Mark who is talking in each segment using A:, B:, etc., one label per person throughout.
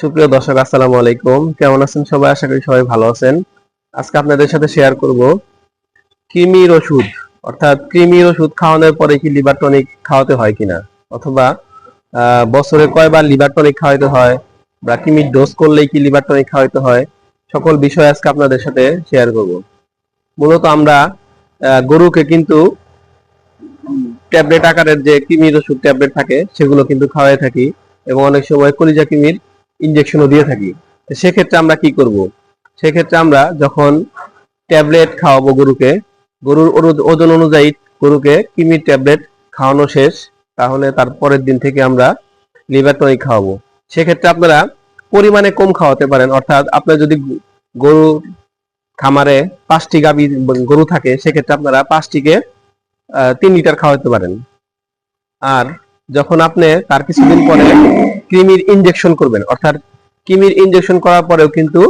A: সুপ্রিয় দর্শক, আসসালামু আলাইকুম। কেমন আছেন সবাই? আশা করি সবাই ভালো আছেন। আজকে আপনাদের সাথে শেয়ার করব কৃমির ওষুধ। অর্থাৎ কৃমির ওষুধ খাওয়ানোর পরে কি লিভার টনিক খাওয়াতে হয় কিনা? অথবা বছরে কয়বার লিভার টনিক খাওয়াতে হয়? বা কৃমির ডোজ করলেই কি লিভার টনিক খাওয়াতে হয়? সকল বিষয় আজকে আপনাদের সাথে শেয়ার করব। মূলত আমরা গরুকে কিন্তু ট্যাবলেট আকারের যে কৃমির ওষুধ ট্যাবলেট থাকে, সেগুলো কিন্তু খাওয়াই থাকি। এবং অনেক সময় কলিজা কৃমির ইনজেকশনও দিয়ে থাকি। সেক্ষেত্রে আমরা কি করব? সেক্ষেত্রে আমরা যখন ট্যাবলেট খাওয়াবো গরুকে, গরুর ওজন অনুযায়ী গরুকে কৃমির ট্যাবলেট খাওয়ানো শেষ, তাহলে তার পরের দিন থেকে আমরা লিভার টনিক খাওয়াবো। সেক্ষেত্রে আপনারা পরিমাণে কম খাওয়াতে পারেন, অর্থাৎ আপনার যদি গরু খামারে পাঁচটি গাভী গরু থাকে, সেক্ষেত্রে আপনারা পাঁচটিকে তিন লিটার খাওয়াতে পারেন। আর যখন আপনি তার কিছুদিন পরে কৃমির ইনজেকশন করবেন, অর্থাৎ কৃমির ইনজেকশন করার পরেও কিন্তু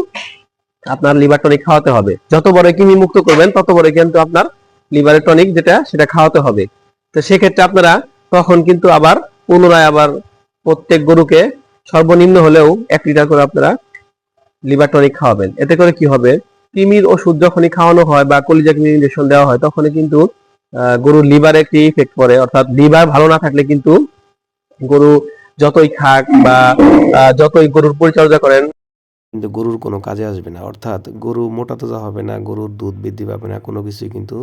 A: আপনার লিভার টনিক খাওয়াতে হবে। যত বড় কৃমি মুক্ত করবেন, তত বড় কিন্তু আপনার লিভারের টনিক যেটা, সেটা খাওয়াতে হবে। তো সেক্ষেত্রে আপনারা তখন কিন্তু আবার পুনরায় আবার প্রত্যেক গরুকে সর্বনিম্ন হলেও এক লিটার করে আপনারা লিভার টনিক খাওয়াবেন। এতে করে কি হবে? কৃমির ওষুধ যখনই খাওয়ানো হয় বা কলিজা কৃমির ইনজেকশন দেওয়া হয়, তখনই কিন্তু গরুর লিভারে একটি ইফেক্ট পড়ে। অর্থাৎ লিভার ভালো না থাকলে কিন্তু গরু যতই খাক বা যতই গরুর পরিচর্যা করেন,
B: কিন্তু গরুর কোনো কাজে আসবে না। অর্থাৎ গরু মোটা তাজা হবে না, গরুর দুধ বৃদ্ধি পাবে না, কোনো কিছুই কিন্তু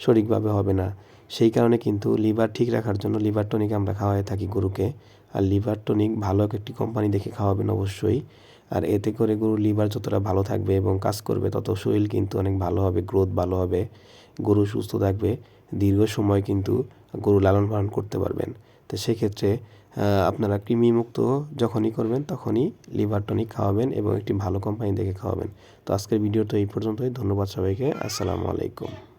B: সঠিকভাবে হবে না। সেই কারণে কিন্তু লিভার ঠিক রাখার জন্য লিভার টনিক আমরা খাওয়াই থাকি গরুকে। আর লিভার টনিক ভালো একটি কোম্পানি দেখে খাওয়াবেন অবশ্যই। আর এতে করে গরুর লিভার যতটা ভালো থাকবে এবং কাজ করবে, তত শরীর কিন্তু অনেক ভালো হবে গ্রোথ ভালো হবে। গরু সুস্থ থাকবে, দীর্ঘ সময় কিন্তু গরু লালন পালন করতে পারবেন। তো সেক্ষেত্রে আপনারা কৃমিমুক্ত যখনই করবেন, তখনই লিভার টনিক খাওয়াবেন এবং একটি ভালো কোম্পানি দেখে খাওয়াবেন। তো আজকের ভিডিও তো এই পর্যন্তই। ধন্যবাদ সবাইকে। আসসালামু আলাইকুম।